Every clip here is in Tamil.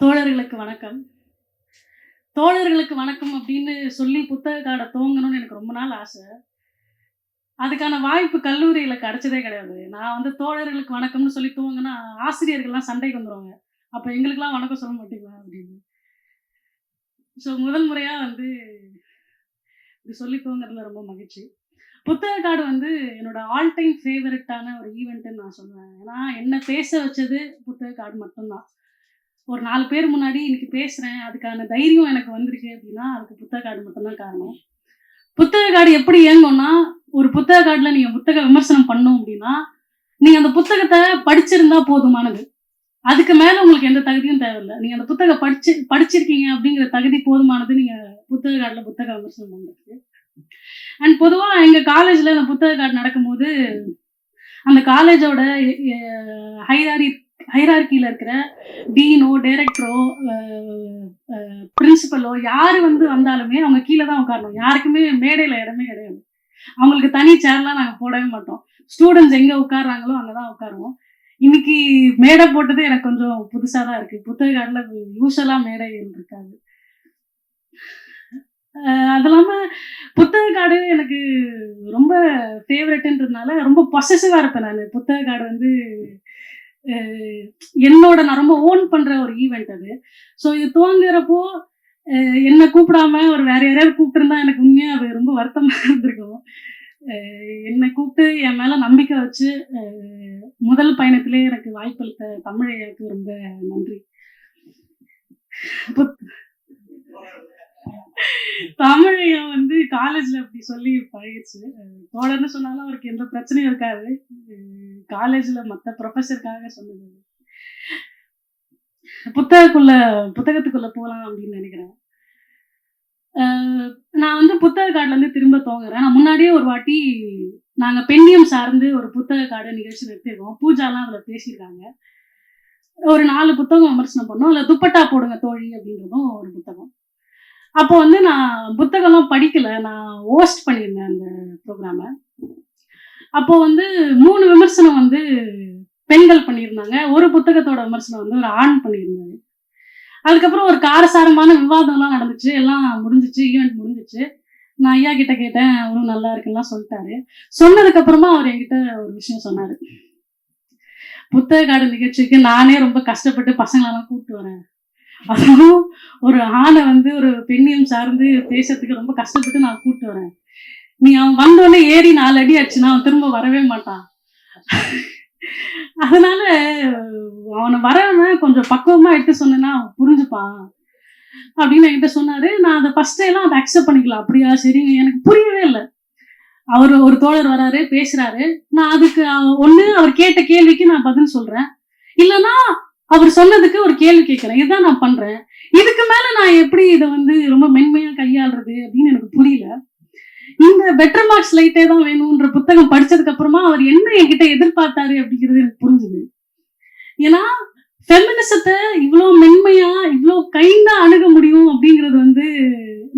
தோழர்களுக்கு வணக்கம். தோழர்களுக்கு வணக்கம் அப்படின்னு சொல்லி புத்தக காடை தோங்கணும்னு எனக்கு ரொம்ப நாள் ஆசை. அதுக்கான வாய்ப்பு கல்லூரியில் கிடைச்சதே கிடையாது. நான் வந்து தோழர்களுக்கு வணக்கம்னு சொல்லி தூங்கினா ஆசிரியர்கள்லாம் சண்டைக்கு வந்துடுவாங்க அப்போ எங்களுக்கெல்லாம் வணக்கம் சொல்ல மாட்டீங்களா அப்படின்னு. ஸோ முதல் முறையாக வந்து இப்படி சொல்லி தூங்குறதுல ரொம்ப மகிழ்ச்சி. புத்தக காடு வந்து என்னோட ஆல் டைம் ஃபேவரட்டான ஒரு ஈவெண்ட்டுன்னு நான் சொல்லுவேன். ஏன்னா என்ன பேச வச்சது புத்தக காடு மட்டும்தான். ஒரு நாலு பேர் முன்னாடி இன்னைக்கு பேசுகிறேன் அதுக்கான தைரியம் எனக்கு வந்திருக்கு அப்படின்னா அதுக்கு புத்தக கார்டு மட்டும்தான் காரணம். புத்தக கார்டு எப்படி இயங்கும்னா ஒரு புத்தக கார்டில் நீங்கள் புத்தக விமர்சனம் பண்ணோம் அப்படின்னா நீங்கள் அந்த புத்தகத்தை படிச்சிருந்தா போதுமானது. அதுக்கு மேலே உங்களுக்கு எந்த தகுதியும் தேவையில்லை. நீங்கள் அந்த புத்தகம் படிச்சு படிச்சிருக்கீங்க அப்படிங்கிற தகுதி போதுமானது நீங்கள் புத்தக கார்டில் புத்தக விமர்சனம் பண்ணுறதுக்கு அண்ட் பொதுவாக எங்கள் காலேஜில் அந்த புத்தக கார்டு நடக்கும்போது அந்த காலேஜோட ஹைராரி ஹைரார்கியில் இருக்கிற டீனோ டைரக்டரோ பிரின்சிபலோ யார் வந்து வந்தாலுமே அவங்க கீழே தான் உட்காரணும். யாருக்குமே மேடையில் இடமே கிடையாது. அவங்களுக்கு தனி சேர்லாம் நாங்கள் போடவே மாட்டோம். ஸ்டூடெண்ட்ஸ் எங்கே உட்கார்றாங்களோ அங்கே தான் உட்காருவோம். இன்னைக்கு மேடை போட்டது எனக்கு கொஞ்சம் புதுசாக தான் இருக்குது புத்தக காட்டில் யூஸ்வலாக மேடைகள் இருக்காது. அது இல்லாமல் புத்தக காடு எனக்கு ரொம்ப ஃபேவரெட்டுன்றதுனால ரொம்ப பொசசிவாக இருப்பேன் நான். புத்தக காடு வந்து என்னோட நான் ரொம்ப ஓன் பண்ணுற ஒரு ஈவெண்ட் அது. ஸோ இது துவங்குறப்போ என்னை கூப்பிடாம ஒரு வேற யாரையாவது கூப்பிட்டுருந்தா எனக்கு உண்மையாக அது ரொம்ப வருத்தமாக இருந்திருக்கும். என்னை கூப்பிட்டு என் மேலே நம்பிக்கை வச்சு முதல் பயணத்திலே எனக்கு வாய்ப்பளித்த தமிழையாக்கு ரொம்ப நன்றி. தமிழைய வந்து காலேஜ்ல அப்படி சொல்லி பழகிடுச்சு. தோழன்னு தோழர்னு சொன்னாலும் அவருக்கு எந்த பிரச்சனையும் இருக்காது. காலேஜ்ல மற்ற ப்ரொஃபஸருக்காக சொன்னது. புத்தகக்குள்ள புத்தகத்துக்குள்ள போகலாம் அப்படின்னு நினைக்கிறேன். நான் வந்து புத்தக கார்டுல இருந்து திரும்ப துவங்குறேன். நான் முன்னாடியே ஒரு வாட்டி நாங்க பெண்ணியம் சார்ந்து ஒரு புத்தக கார்டு நிகழ்ச்சி நடத்திருக்கோம் பூஜாலாம் அதுல பேசியிருக்காங்க. ஒரு நாலு புத்தகம் விமர்சனம் பண்ணோம். அதுல துப்பட்டா போடுங்க தோழி அப்படின்றதும் ஒரு புத்தகம். அப்போ வந்து நான் புத்தகம்லாம் படிக்கல. நான் ஹோஸ்ட் பண்ணியிருந்தேன் அந்த ப்ரோக்ராமை அப்போ வந்து மூணு விமர்சனம் வந்து பெண்கள் பண்ணியிருந்தாங்க. ஒரு புத்தகத்தோட விமர்சனம் வந்து ஒரு ஆண் பண்ணியிருந்தாங்க அதுக்கப்புறம் ஒரு காரசாரமான விவாதம்லாம் நடந்துச்சு. எல்லாம் முடிஞ்சிச்சு ஈவெண்ட் முடிஞ்சிச்சு. நான் ஐயா கிட்ட கேட்டேன் அவரும் நல்லா இருக்குலாம் சொல்லிட்டாரு. சொன்னதுக்கு அப்புறமா அவர் என்கிட்ட ஒரு விஷயம் சொன்னாரு. புத்தக காடு நிகழ்ச்சிக்கு நானே ரொம்ப கஷ்டப்பட்டு பசங்களெல்லாம் கூப்பிட்டு வரேன். அதுவும் ஒரு ஆணை வந்து ஒரு பெண்ணியம் சார்ந்து பேசுறதுக்கு ரொம்ப கஷ்டப்பட்டு நான் கூப்பிட்டு வரேன். நீ அவன் வந்தோடனே ஏறி நாலு அடி ஆச்சுன்னா அவன் திரும்ப வரவே மாட்டான். அதனால அவனை வரவன் கொஞ்சம் பக்குவமா எடுத்து சொன்னேன்னா அவன் புரிஞ்சுப்பான் அப்படின்னு என்கிட்ட சொன்னாரு. நான் அதை ஃபர்ஸ்ட் எல்லாம் அதை அக்செப்ட் பண்ணிக்கலாம். அப்படியா? சரிங்க எனக்கு புரியவே இல்லை. அவர் ஒரு தோழர் வராரு பேசுறாரு. நான் அதுக்கு அஹ், ஒண்ணு அவர் கேட்ட கேள்விக்கு நான் பதில் சொல்றேன். இல்லைன்னா அவர் சொன்னதுக்கு ஒரு கேள்வி கேட்கிறேன். இதுதான் நான் பண்றேன். இதுக்கு மேல நான் எப்படி இதை வந்து ரொம்ப மென்மையா கையாளுறது அப்படின்னு எனக்கு புரியல. இந்த பெட்டர் மார்க்ஸ் லைட்டே தான் வேணும்ன்ற புத்தகம் படிச்சதுக்கு அப்புறமா அவர் என்ன என்கிட்ட எதிர்பார்த்தாரு அப்படிங்கிறது எனக்கு புரிஞ்சுது. ஏன்னா ஃபெமினிசத்தை இவ்வளோ மென்மையா இவ்வளோ கைண்டா அணுக முடியும் அப்படிங்கிறது வந்து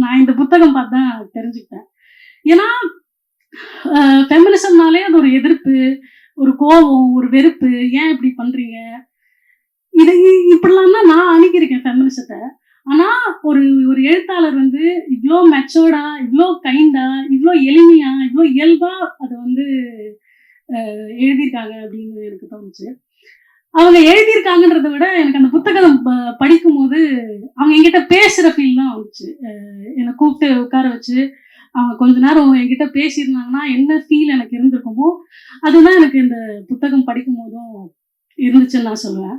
நான் இந்த புத்தகம் பார்த்து தான் தெரிஞ்சுக்கிட்டேன். ஏன்னா ஃபெமினிசம்னாலே அது ஒரு எதிர்ப்பு ஒரு கோபம் ஒரு வெறுப்பு. ஏன் இப்படி பண்றீங்க? இது இப்படிலாம் தான் நான் அணுகியிருக்கேன் ஃபெமினிசத்தை ஆனா ஒரு ஒரு எழுத்தாளர் வந்து இவ்வளோ மெச்சோர்டா இவ்வளோ கைண்டா இவ்வளோ எளிமையா இவ்வளோ இயல்பா அதை வந்து எழுதியிருக்காங்க அப்படின்னு எனக்கு தோணுச்சு. அவங்க எழுதியிருக்காங்கன்றத விட எனக்கு அந்த புத்தகம் ப- படிக்கும்போது அவங்க என்கிட்ட பேசுற ஃபீல் தான் வந்துச்சு. என்னை கூப்பிட்டு உட்கார வச்சு அவங்க கொஞ்ச நேரம் என்கிட்ட பேசியிருந்தாங்கன்னா என்ன ஃபீல் எனக்கு இருந்திருக்குமோ அதுதான் எனக்கு இந்த புத்தகம் படிக்கும் போதும் இருந்துச்சுன்னு நான் சொல்லுவேன்.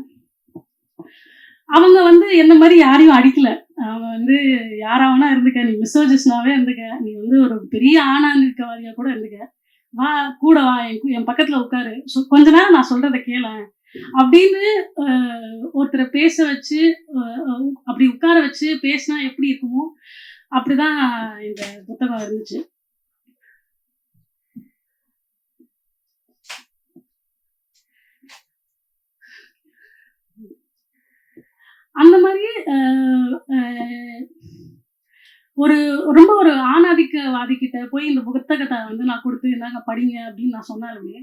அவங்க வந்து என்ன மாதிரி யாரையும் அடிக்கல. அவன் வந்து யாராவனா இருந்துக்க நீ மிசோஜிஸ்னாவே இருந்துக்க நீ வந்து ஒரு பெரிய ஆணா இருக்கவாதியா கூட இருந்துக்க. வா கூட வா என் என் பக்கத்துல உட்காரு. கொஞ்ச நேரம் நான் சொல்றத கேளேன். அப்படின்னு ஒருத்தரை பேச வச்சு அப்படி உட்கார வச்சு பேசினா எப்படி இருக்குமோ அப்படிதான் இந்த புத்தகம் இருந்துச்சு. அந்த மாதிரி ஒரு ரொம்ப ஒரு ஆணாதிக்கவாதிக்கிட்ட போய் இந்த புத்தகத்தை வந்து நான் கொடுத்து இந்தாங்க படிங்க அப்படின்னு நான் சொன்னாலுமே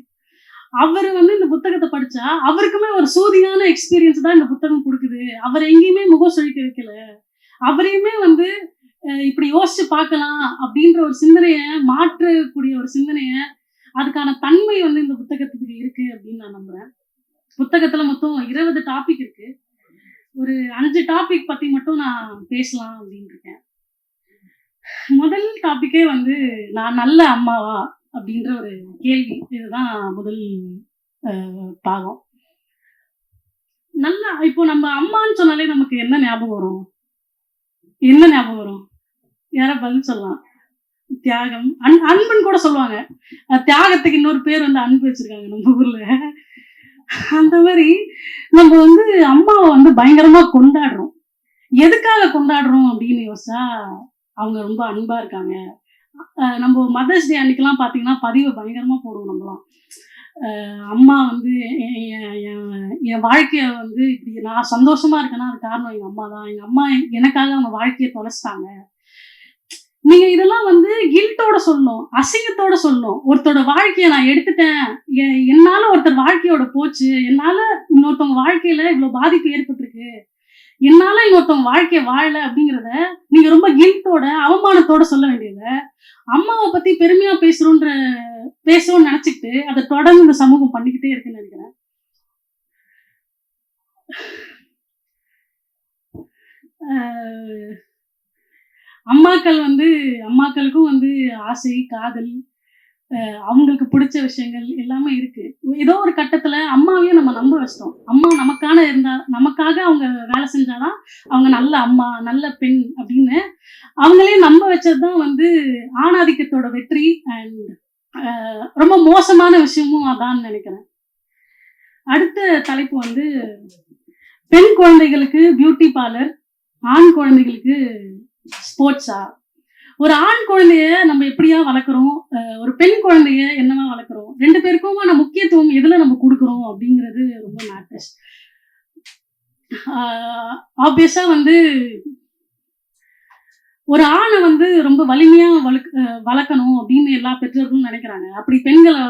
அவர் வந்து இந்த புத்தகத்தை படிச்சா அவருக்குமே ஒரு சூதியான எக்ஸ்பீரியன்ஸ் தான் இந்த புத்தகம் கொடுக்குது. அவர் எங்கேயுமே முகம் சுழிக்க வைக்கல. அவரையுமே வந்து இப்படி யோசிச்சு பார்க்கலாம் அப்படின்ற ஒரு சிந்தனையை மாற்றக்கூடிய ஒரு சிந்தனையை அதுக்கான தன்மை வந்து இந்த புத்தகத்துக்கு இருக்கு அப்படின்னு நான் நம்புறேன். புத்தகத்துல மொத்தம் இருபது டாபிக் இருக்கு. ஒரு அஞ்சு டாபிக் பற்றி மட்டும் நான் பேசலாம் அப்படின்னு இருக்கேன் முதல் டாபிக்கே வந்து நான் நல்ல அம்மாவா அப்படின்ற ஒரு கேள்வி. இதுதான் முதல் பாகம். நல்ல இப்போ நம்ம அம்மான்னு சொன்னாலே நமக்கு என்ன ஞாபகம் வரும்? என்ன ஞாபகம் வரும்? யார பதில் சொல்லலாம். தியாகம். அன் அன்புன்னு கூட சொல்லுவாங்க. தியாகத்துக்கு இன்னொரு பேர் வந்து அன்பு வச்சிருக்காங்க நம்ம ஊர்ல. அந்த மாதிரி நம்ம வந்து அம்மாவை வந்து பயங்கரமா கொண்டாடுறோம். எதுக்காக கொண்டாடுறோம் அப்படின்னு யோசிச்சா அவங்க ரொம்ப அன்பா இருக்காங்க. நம்ம மதர்ஸ் டே அன்னைக்கெல்லாம் பார்த்தீங்கன்னா பதிவை பயங்கரமா போடுவோம் நம்மலாம். அம்மா வந்து என் என் வந்து இப்படி நான் சந்தோஷமா இருக்கேன்னா அது காரணம் எங்கள் அம்மா தான் எங்கள் அம்மா எனக்காக அவங்க வாழ்க்கையை தொலைச்சிட்டாங்க. நீங்க இதெல்லாம் வந்து கில்ட்டோட சொல்லணும் அசிங்கத்தோட சொல்லணும். ஒருத்தரோட வாழ்க்கையை நான் எடுத்துட்டேன். என்னால ஒருத்தர் வாழ்க்கையோட போச்சு. என்னால இன்னொருத்தவங்க வாழ்க்கையில இவ்வளவு பாதிப்பு ஏற்பட்டிருக்கு. என்னால இன்னொருத்தவங்க வாழ்க்கைய வாழல அப்படிங்கிறத நீங்க ரொம்ப கில்ட்டோட அவமானத்தோட சொல்ல வேண்டியத அம்மாவை பத்தி பெருமையா பேசுறோன்ற பேசணும்னு நினைச்சுக்கிட்டு அதை தொடர்ந்து இந்த சமூகம் பண்ணிக்கிட்டே இருக்குன்னு நினைக்கிறேன். ஆஹ் அம்மாக்கள் வந்து அம்மாக்களுக்கும் வந்து ஆசை காதல் அவங்களுக்கு பிடிச்ச விஷயங்கள் எல்லாமே இருக்கு. ஏதோ ஒரு கட்டத்துல அம்மாவையும் நம்ம நம்ப வச்சிட்டோம். அம்மா நமக்கான இருந்தா நமக்காக அவங்க வேலை செஞ்சாதான் அவங்க நல்ல அம்மா நல்ல பெண் அப்படின்னு அவங்களையும் நம்ப வச்சதுதான் வந்து ஆணாதிக்கத்தோட வெற்றி அண்ட் ரொம்ப மோசமான விஷயமும் அதான் நினைக்கிறேன். அடுத்த தலைப்பு வந்து பெண் குழந்தைகளுக்கு பியூட்டி பார்லர் ஆண் குழந்தைகளுக்கு ஸ்போர்ட்ஸா? ஒரு ஆண் குழந்தைய நம்ம எப்படியா வளர்க்குறோம்? ஒரு பெண் குழந்தைய என்னவா வளர்க்குறோம்? ரெண்டு பேருக்குமான முக்கியத்துவம் எதுல நம்ம கொடுக்குறோம் அப்படிங்கிறது ரொம்ப மேட்டர்ஸ் ஆப்வியஸா வந்து ஒரு ஆணை வந்து ரொம்ப வலிமையா வளர்க்க வளர்க்கணும் அப்படின்னு எல்லா பெற்றோர்களும் நினைக்கிறாங்க. அப்படி பெண்களை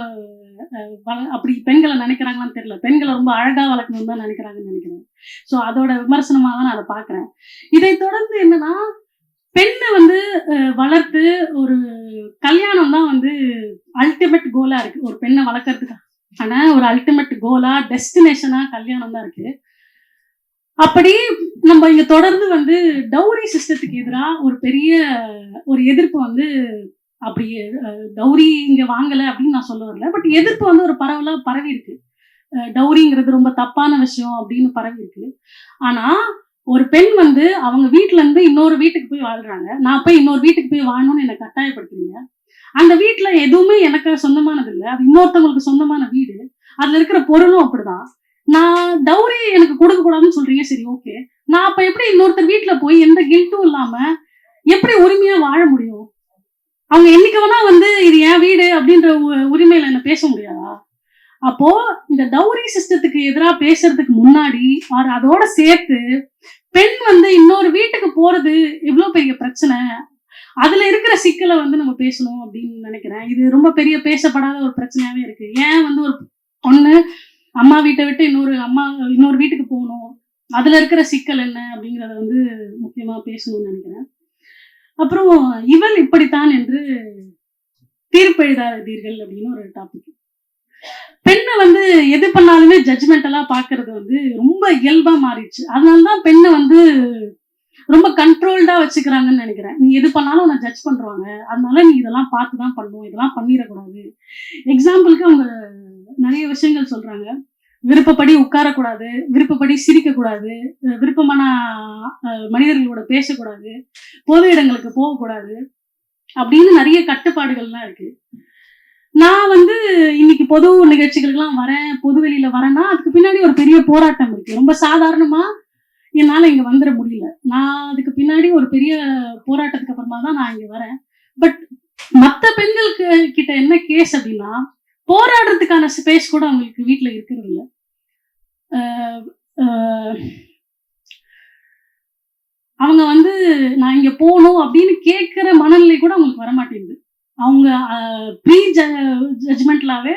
வள- அப்படி பெண்களை நினைக்கிறாங்களான்னு தெரியல. பெண்களை ரொம்ப அழகா வளர்க்கணும்னு தான் நினைக்கிறாங்கன்னு நினைக்கிறேன். ஸோ அதோட விமர்சனமாக தான் நான் அதை பார்க்குறேன். இதை தொடர்ந்து என்னன்னா பெண்ணை வந்து வளர்த்து ஒரு கல்யாணம் தான் வந்து அல்டிமேட் கோலா இருக்கு. ஒரு பெண்ணை வளர்க்கறதுக்காக ஆனா ஒரு அல்டிமேட் கோலா டெஸ்டினேஷனா கல்யாணம் தான் இருக்கு. அப்படி நம்ம இங்க தொடர்ந்து வந்து டௌரி சிஸ்டத்துக்கு எதிராக ஒரு பெரிய ஒரு எதிர்ப்பு வந்து அப்படி டௌரி இங்க வாங்கல அப்படின்னு நான் சொல்ல வரல. பட் எதிர்ப்பு வந்து ஒரு பரவலா பரவி இருக்கு டௌரிங்கிறது ரொம்ப தப்பான விஷயம் அப்படின்னு பரவி இருக்கு ஆனா ஒரு பெண் வந்து அவங்க வீட்டுல இருந்து இன்னொரு வீட்டுக்கு போய் வாழ்றாங்க. நான் போய் இன்னொரு வீட்டுக்கு போய் வாழணும்னு என்னை கட்டாயப்படுத்துறீங்க. அந்த வீட்டுல எதுவுமே எனக்கு சொந்தமானது இல்லை. அது இன்னொருத்தவங்களுக்கு சொந்தமான வீடு. அதுல இருக்கிற பொருளும் அப்படிதான். நான் டௌரி எனக்கு கொடுக்க கூடாதுன்னு சொல்றீங்க சரி ஓகே நான் அப்ப எப்படி இன்னொருத்தர் வீட்டுல போய் எந்த கில்ட்டும் இல்லாம எப்படி உரிமையா வாழ முடியும்? அவங்க என்னைக்கு வேணா வந்து இது என் வீடு அப்படின்ற உ- உரிமையில என்ன பேச முடியாதா? அப்போ இந்த தௌரி சிஸ்டத்துக்கு எதிராக பேசுறதுக்கு முன்னாடி அவர் அதோட சேர்த்து பெண் வந்து இன்னொரு வீட்டுக்கு போறது எவ்வளவு பெரிய பிரச்சனை. அதுல இருக்கிற சிக்கலை வந்து நம்ம பேசணும் அப்படின்னு நினைக்கிறேன். இது ரொம்ப பெரிய பேசப்படாத ஒரு பிரச்சனையாவே இருக்கு. ஏன் வந்து ஒரு பொண்ணு அம்மா வீட்டை விட்டு இன்னொரு அம்மா இன்னொரு வீட்டுக்கு போகணும்? அதுல இருக்கிற சிக்கல் என்ன அப்படிங்கிறத வந்து முக்கியமா பேசணும்னு நினைக்கிறேன். அப்புறம் இவள் இப்படித்தான் என்று தீர்ப்பெழுதாதீர்கள் அப்படின்னு ஒரு டாபிக் பெண்ணை வந்து எது பண்ணாலுமே ஜட்ஜ்மெண்டலா பாக்குறது வந்து ரொம்ப இயல்பா மாறிடுச்சு. அதனாலதான் பெண்ணை வந்து ரொம்ப கண்ட்ரோல்டா வச்சுக்கிறாங்கன்னு நினைக்கிறேன். நீ எது பண்ணாலும் உன்னை ஜட்ஜ் பண்றாங்க அதனால நீ இதெல்லாம் பார்த்து தான் பண்ணும். இதெல்லாம் பண்ணிடக்கூடாது. எக்ஸாம்பிளுக்கு அவங்க நிறைய விஷயங்கள் சொல்றாங்க. விருப்பப்படி உட்காரக்கூடாது. விருப்பப்படி சிரிக்கக்கூடாது. விருப்பமான மனிதர்களோட பேசக்கூடாது. பொது இடங்களுக்கு போகக்கூடாது. அப்படின்னு நிறைய கட்டுப்பாடுகள்லாம் இருக்கு. நான் வந்து இன்னைக்கு பொது நிகழ்ச்சிகளுக்கெல்லாம் வரேன் பொது வெளியில வரேன்னா அதுக்கு பின்னாடி ஒரு பெரிய போராட்டம் இருக்கு. ரொம்ப சாதாரணமா என்னால இங்க வந்துட முடியல. நான் அதுக்கு பின்னாடி ஒரு பெரிய போராட்டத்துக்கு அப்புறமா தான் நான் இங்க வரேன். பட் மத்த பெண்களுக்கு கிட்ட என்ன கேஸ் அப்படின்னா போராடுறதுக்கான ஸ்பேஸ் கூட அவங்களுக்கு வீட்டில் இருக்கிறது இல்ல. அவங்க வந்து நான் இங்க போகணும் அப்படின்னு கேட்கிற மனநிலை கூட அவங்களுக்கு வர மாட்டேங்குது அவங்க ப்ரீ ஜட்ஜ்மெண்ட்லாவே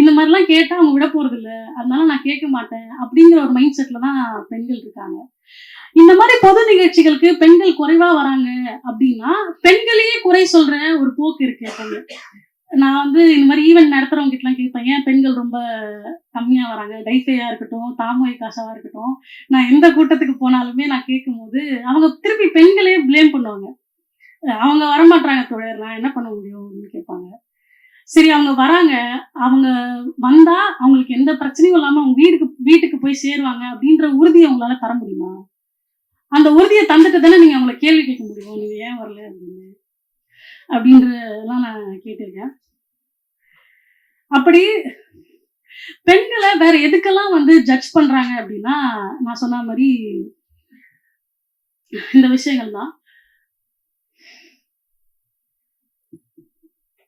இந்த மாதிரிலாம் கேட்டால் அவங்க விட போறது இல்ல அதனால நான் கேட்க மாட்டேன் அப்படிங்கிற ஒரு மைண்ட் செட்ல தான் பெண்கள் இருக்காங்க. இந்த மாதிரி பொது நிகழ்ச்சிகளுக்கு பெண்கள் குறைவா வராங்க அப்படின்னா பெண்களையே குறை சொல்ற ஒரு போக்கு இருக்கு எப்பவுமே. நான் வந்து இந்த மாதிரி ஈவெண்ட் நடத்துறவங்க கிட்டலாம் கேட்பேன் ஏன் பெண்கள் ரொம்ப கம்மியா வராங்க? டைஃபையா இருக்கட்டும் தாமோய் காசாவா இருக்கட்டும். நான் எந்த கூட்டத்துக்கு போனாலுமே நான் கேட்கும் போது அவங்க திருப்பி பெண்களே ப்ளேம் பண்ணுவாங்க. அவங்க வரமாட்டாங்க தோழர் நான் என்ன பண்ண முடியும் அப்படின்னு கேட்பாங்க. சரி அவங்க வராங்க. அவங்க வந்தா அவங்களுக்கு எந்த பிரச்சனையும் இல்லாம அவங்க வீட்டுக்கு வீட்டுக்கு போய் சேருவாங்க அப்படின்ற உறுதியை அவங்களால தர முடியுமா? அந்த உறுதியை தந்துட்டு தானே நீங்க அவங்கள கேள்வி கேட்க முடியும். நீங்க ஏன் வரல அப்படின்னு. அப்படின்றதெல்லாம் நான் கேட்டிருக்கேன். அப்படி பெண்களை வேற எதுக்கெல்லாம் வந்து ஜட்ஜ் பண்றாங்க அப்படின்னா நான் சொன்ன மாதிரி இந்த விஷயங்கள் தான்.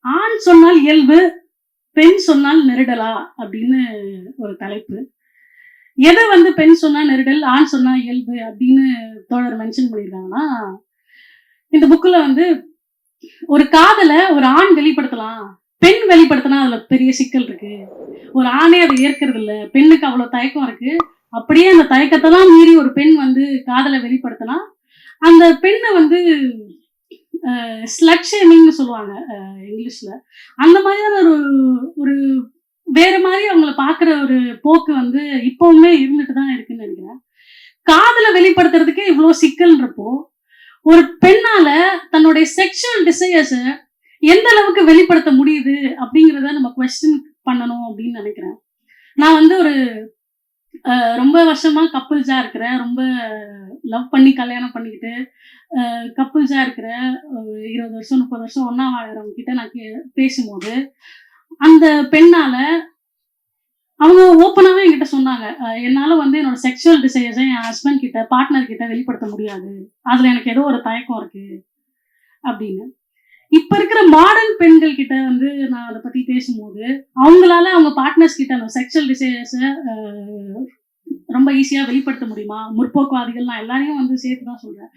ஆண் சொன்னால் இயல்பு பெண் சொன்னால் நெருடலா? அப்படின்னு ஒரு தலைப்பு. எதை வந்து பெண் சொன்னா நெருடல் ஆண் சொன்னா இயல்பு அப்படின்னு தோழர் மென்ஷன் பண்ணியிருக்காங்கன்னா இந்த புக்கில் வந்து ஒரு காதலை ஒரு ஆண் வெளிப்படுத்தலாம் பெண் வெளிப்படுத்தினா அதுல பெரிய சிக்கல் இருக்கு. ஒரு ஆணே அதை ஏற்கிறது இல்ல பெண்ணுக்கு அவ்வளவு தயக்கம் இருக்கு. அப்படியே அந்த தயக்கத்தெல்லாம் மீறி ஒரு பெண் வந்து காதலை வெளிப்படுத்தினா அந்த பெண்ணை வந்து ஸ்லட் ஷேமிங்னு சொல்லுவாங்க இங்கிலீஷில் இங்கிலீஷ்ல. அந்த மாதிரியான ஒரு ஒரு வேற மாதிரி அவங்கள பாக்குற ஒரு போக்கு வந்து இப்போவுமே இருந்துட்டு தான் இருக்குன்னு நினைக்கிறேன். காதலை வெளிப்படுத்துறதுக்கே இவ்வளோ சிக்கல்ன்றப்போ ஒரு பெண்ணால தன்னுடைய செக்ஷுவல் டிசையர்ஸை எந்த அளவுக்கு வெளிப்படுத்த முடியுது அப்படிங்கிறத நம்ம கொஸ்டின் பண்ணணும் அப்படின்னு நினைக்கிறேன். நான் வந்து ஒரு ரொம்ப வருஷமா கப்புள்ஸாக இருக்கிறேன். ரொம்ப லவ் பண்ணி கல்யாணம் பண்ணிக்கிட்டு கப்புள்ஸாக இருக்கிற இருபது வருஷம் முப்பது வருஷம் ஒன்றா வாழ்கிறவங்க கிட்ட நான் கே- பேசும்போது அந்த பெண்ணால அவங்க ஓப்பனாகவே என்கிட்ட சொன்னாங்க. என்னால் வந்து என்னோட செக்ஷுவல் டிசைர்ஸை என் ஹஸ்பண்ட் கிட்ட பார்ட்னர் கிட்ட வெளிப்படுத்த முடியாது. அதில் எனக்கு ஏதோ ஒரு தயக்கம் இருக்கு. அப்படின்னு. இப்ப இருக்கிற மாடர்ன் பெண்கள் கிட்ட வந்து நான் அதை பத்தி பேசும்போது அவங்களால அவங்க பார்ட்னர்ஸ் கிட்ட அந்த செக்ஷுவல் டிசைர்ஸை ரொம்ப ஈஸியா வெளிப்படுத்த முடியுமா? முற்போக்குவாதிகள் நான் எல்லாரையும் வந்து சேர்த்து தான் சொல்றேன்.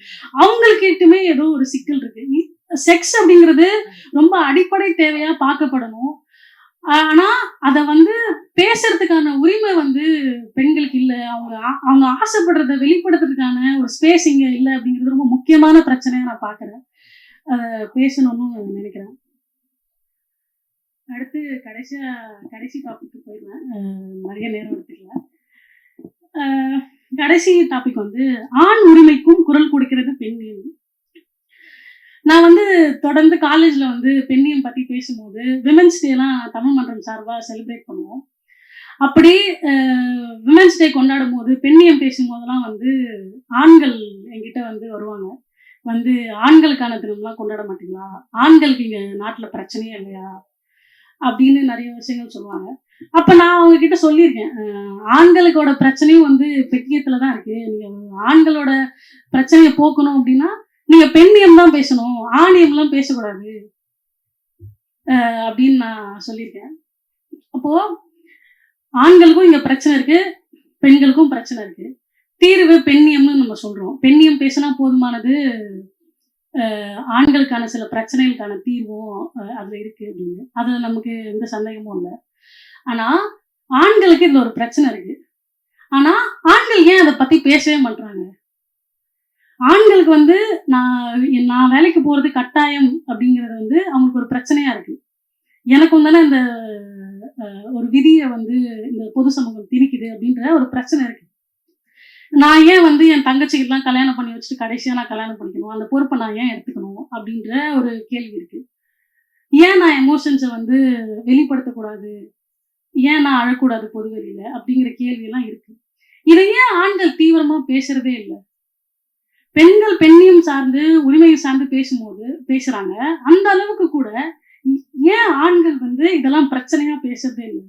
அவங்களுக்கிட்டுமே ஏதோ ஒரு சிக்கல் இருக்கு. செக்ஸ் அப்படிங்கிறது ரொம்ப அடிப்படை தேவையா பார்க்கப்படணும். ஆனா அத வந்து பேசுறதுக்கான உரிமை வந்து பெண்களுக்கு இல்ல. அவங்க அவங்க ஆசைப்படுறத வெளிப்படுத்துறதுக்கான ஒரு ஸ்பேஸ் இங்க இல்லை அப்படிங்கிறது ரொம்ப முக்கியமான பிரச்சனையா நான் பாக்குறேன் பேசணும்னு நினைக்கிறேன். அடுத்து கடைசியா கடைசி டாபிக் போயிடுவேன் நிறைய நேரம் எடுத்துக்கல. கடைசி டாபிக் வந்து ஆண் உரிமைக்கும் குரல் கொடுக்கிறது பெண்ணியம். நான் வந்து தொடர்ந்து காலேஜ்ல வந்து பெண்ணியம் பத்தி பேசும்போது விமென்ஸ் டேலாம் தமிழ் மன்றம் சார்பாக செலிப்ரேட் பண்ணுவோம். அப்படி விமென்ஸ் டே கொண்டாடும் போது பெண்ணியம் பேசும்போதெல்லாம் வந்து ஆண்கள் என்கிட்ட வந்து வருவாங்க. வந்து ஆண்களுக்கான தினம்லாம் கொண்டாட மாட்டீங்களா? ஆண்களுக்கு இங்க நாட்டுல பிரச்சனையே இல்லையா? அப்படின்னு நிறைய விஷயங்கள் சொல்லுவாங்க. அப்ப நான் அவங்க கிட்ட சொல்லியிருக்கேன் ஆண்களுக்கோட பிரச்சனையும் வந்து பெட்டியத்துல தான் இருக்கு. நீங்க ஆண்களோட பிரச்சனையை போக்கணும் அப்படின்னா நீங்க பெண்ணியம் தான் பேசணும். ஆணியம்லாம் பேசக்கூடாது. அப்படின்னு நான் சொல்லியிருக்கேன். அப்போ ஆண்களுக்கும் இங்க பிரச்சனை இருக்கு பெண்களுக்கும் பிரச்சனை இருக்கு. தீர்வு பெண்ணியம்னு நம்ம சொல்றோம். பெண்ணியம் பேசினா போதுமானது ஆண்களுக்கான சில பிரச்சனைகளுக்கான தீர்வும் அஹ் அதுல இருக்கு அப்படின்னு. அதுல நமக்கு எந்த சந்தேகமும் இல்லை. ஆனா ஆண்களுக்கு இதுல ஒரு பிரச்சனை இருக்கு. ஆனா ஆண்கள் ஏன் அதை பத்தி பேசவே மாட்டாங்க ஆண்களுக்கு வந்து நான் நான் வேலைக்கு போறது கட்டாயம் அப்படிங்கிறது வந்து அவங்களுக்கு ஒரு பிரச்சனையா இருக்கு. எனக்கும் தானே இந்த அஹ், ஒரு விதியை வந்து இந்த பொது சமூகம் திணிக்குது அப்படின்ற ஒரு பிரச்சனை இருக்கு. நான் ஏன் வந்து என் தங்கச்சிக்கெல்லாம் கல்யாணம் பண்ணி வச்சுட்டு கடைசியாக நான் கல்யாணம் பண்ணிக்கணும்? அந்த பொறுப்பை நான் ஏன் எடுத்துக்கணும்? அப்படின்ற ஒரு கேள்வி இருக்கு. ஏன் நான் எமோஷன்ஸை வந்து வெளிப்படுத்தக்கூடாது? ஏன் நான் அழக்கூடாது பொதுவெளியில? அப்படிங்கிற கேள்வியெல்லாம் இருக்கு. இதை ஏன் ஆண்கள் தீவிரமா பேசுறதே இல்லை? பெண்கள் பெண்ணையும் சார்ந்து உரிமையும் சார்ந்து பேசும்போது பேசுறாங்க. அந்த அளவுக்கு கூட ஏன் ஆண்கள் வந்து இதெல்லாம் பிரச்சனையா பேசுறதே இல்லை?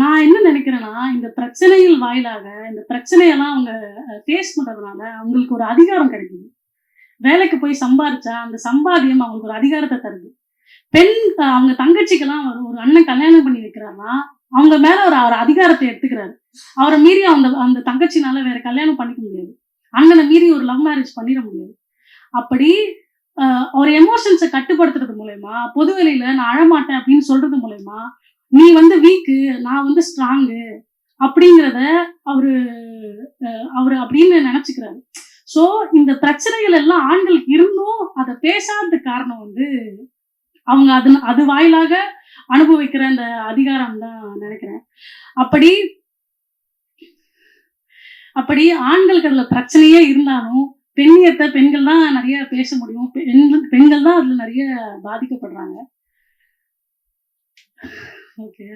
நான் என்ன நினைக்கிறேன்னா இந்த பிரச்சனைகள் வாயிலாக இந்த பிரச்சனையெல்லாம் அவங்க ஃபேஸ் பண்றதுனால அவங்களுக்கு ஒரு அதிகாரம் கிடைக்குது. வேலைக்கு போய் சம்பாரிச்சா அந்த சம்பாதியம் அவங்களுக்கு ஒரு அதிகாரத்தை தருது. பெண் அவங்க தங்கச்சிக்கெல்லாம் ஒரு ஒரு அண்ணன் கல்யாணம் பண்ணி வைக்கிறாருன்னா அவங்க மேல ஒரு அவர் அதிகாரத்தை எடுத்துக்கிறாரு. அவரை மீறி அந்த அந்த தங்கச்சினால வேற கல்யாணம் பண்ணிக்க முடியாது. அண்ணனை மீறி ஒரு லவ் மேரேஜ் பண்ணிட முடியாது. அப்படி அவர் எமோஷன்ஸை கட்டுப்படுத்துறது மூலயமா பொதுவெளியில நான் அழமாட்டேன் அப்படின்னு சொல்றது மூலயமா நீ வந்து வீக்கு நான் வந்து ஸ்ட்ராங்கு அப்படிங்கிறத அவரு அஹ் அவரு அப்படின்னு நினைச்சுக்கிறாரு. ஸோ இந்த பிரச்சனைகள் எல்லாம் ஆண்களுக்கு இருந்தும் அதை பேசாதது காரணம் வந்து அவங்க அது அது வாயிலாக அனுபவிக்கிற அந்த அதிகாரம் தான் நினைக்கிறேன். அப்படி அப்படி ஆண்களுக்கு அதுல பிரச்சனையே இருந்தாலும் பெண்ணியத்தை பெண்கள் தான் நிறைய பேச முடியும். பெண்கள் பெண்கள் தான் அதுல நிறைய பாதிக்கப்படுறாங்க. ஓகே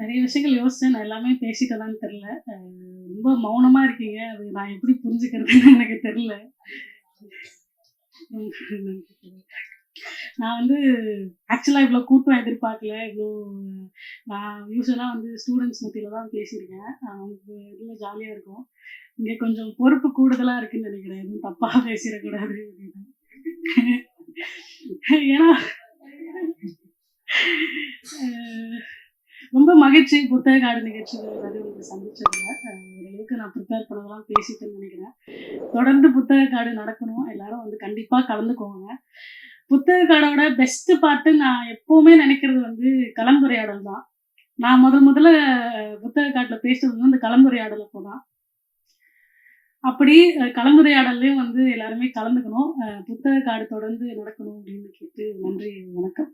நிறைய விஷயங்கள் யோசிச்சேன். நான் எல்லாமே பேசிட்டதான்னு தெரில ரொம்ப மௌனமா இருக்கீங்க. அது நான் எப்படி புரிஞ்சுக்கிறதுன்னு எனக்கு தெரில நான் வந்து ஆக்சுவலாக இவ்வளோ கூட்டம் எதிர்பார்க்கல. இவ்வளோ நான் யூஸ்வலாக வந்து ஸ்டூடெண்ட்ஸ் மத்தியில் தான் பேசியிருக்கேன். அவங்களுக்கு இதில் ஜாலியாக இருக்கும். இங்கே கொஞ்சம் பொறுப்பு கூடுதலாக இருக்குன்னு நினைக்கிறேன். எதுவும் தப்பாக பேசிடக்கூடாது அப்படின்னு. ஏன்னா ரொம்ப மகிழ்ச்சி. புத்தக காடு நிகழ்ச்சிகள் வந்து உங்களுக்கு சந்திச்சதுல. ஓரளவுக்கு நான் ப்ரிப்பேர் பண்ணதெல்லாம் பேசிட்டேன்னு நினைக்கிறேன். தொடர்ந்து புத்தக காடு நடக்கணும். எல்லாரும் வந்து கண்டிப்பாக கலந்துக்கோங்க. புத்தக காடோட பெஸ்ட் பார்ட்டு நான் எப்போவுமே நினைக்கிறது வந்து கலந்துரையாடல் தான். நான் முதல் முதல்ல புத்தக காட்டில் பேசுறது வந்து இந்த கலந்துரையாடல் அப்போ தான் அப்படி கலந்துரையாடல்லையும் வந்து எல்லாருமே கலந்துக்கணும். புத்தக காடு தொடர்ந்து நடக்கணும் அப்படின்னு கேட்டு நன்றி வணக்கம்.